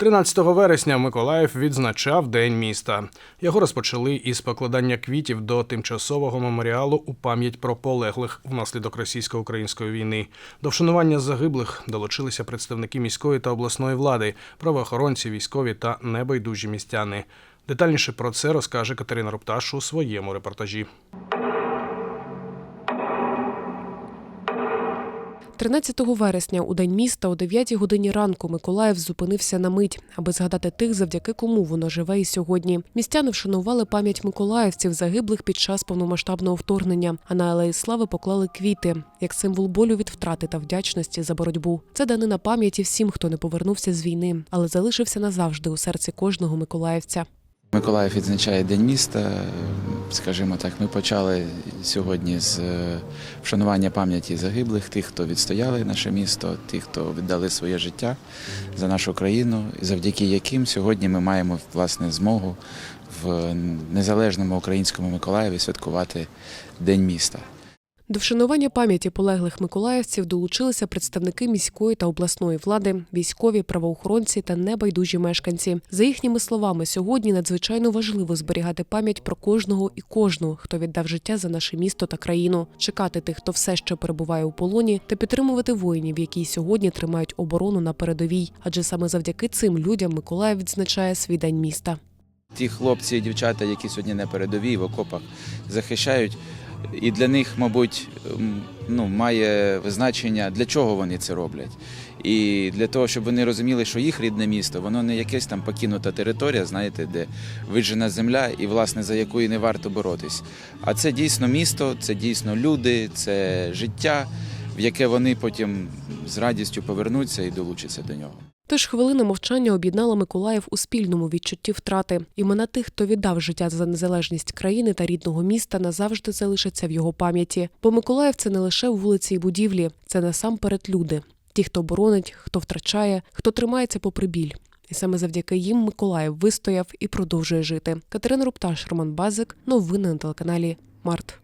13 вересня Миколаїв відзначав День міста. Його розпочали із покладання квітів до тимчасового меморіалу у пам'ять про полеглих внаслідок російсько-української війни. До вшанування загиблих долучилися представники міської та обласної влади, правоохоронці, військові та небайдужі містяни. Детальніше про це розкаже Катерина Рупташ у своєму репортажі. 13 вересня у день міста о 9 годині ранку Миколаїв зупинився на мить, аби згадати тих, завдяки кому воно живе і сьогодні. Містяни вшанували пам'ять миколаївців, загиблих під час повномасштабного вторгнення. А на алеї слави поклали квіти як символ болю від втрати та вдячності за боротьбу. Це данина пам'яті всім, хто не повернувся з війни, але залишився назавжди у серці кожного миколаївця. Миколаїв відзначає День міста. Скажімо так, ми почали сьогодні з е, вшанування пам'яті загиблих, тих, хто відстояли наше місто, тих, хто віддали своє життя за нашу країну, і завдяки яким сьогодні ми маємо власне змогу в незалежному українському Миколаєві святкувати День міста. До вшанування пам'яті полеглих миколаївців долучилися представники міської та обласної влади, військові, правоохоронці та небайдужі мешканці. За їхніми словами, сьогодні надзвичайно важливо зберігати пам'ять про кожного і кожну, хто віддав життя за наше місто та країну, чекати тих, хто все ще перебуває у полоні, та підтримувати воїнів, які сьогодні тримають оборону на передовій. Адже саме завдяки цим людям Миколаїв відзначає свій день міста. Ті хлопці і дівчата, які сьогодні на передовій в окопах захищають. І для них, мабуть, ну, має значення, для чого вони це роблять. І для того, щоб вони розуміли, що їх рідне місто, воно не якась там покинута територія, знаєте, де виджена земля, і власне за якою не варто боротись. А це дійсно місто, це дійсно люди, це життя, в яке вони потім з радістю повернуться і долучаться до нього. Тож хвилина мовчання об'єднала Миколаїв у спільному відчутті втрати. Імена тих, хто віддав життя за незалежність країни та рідного міста, назавжди залишаться в його пам'яті. Бо Миколаїв це не лише вулиці і будівлі, це насамперед люди. Ті, хто боронить, хто втрачає, хто тримається попри біль. І саме завдяки їм Миколаїв вистояв і продовжує жити. Катерина Рупташ, Роман Базик. Новини на телеканалі Март.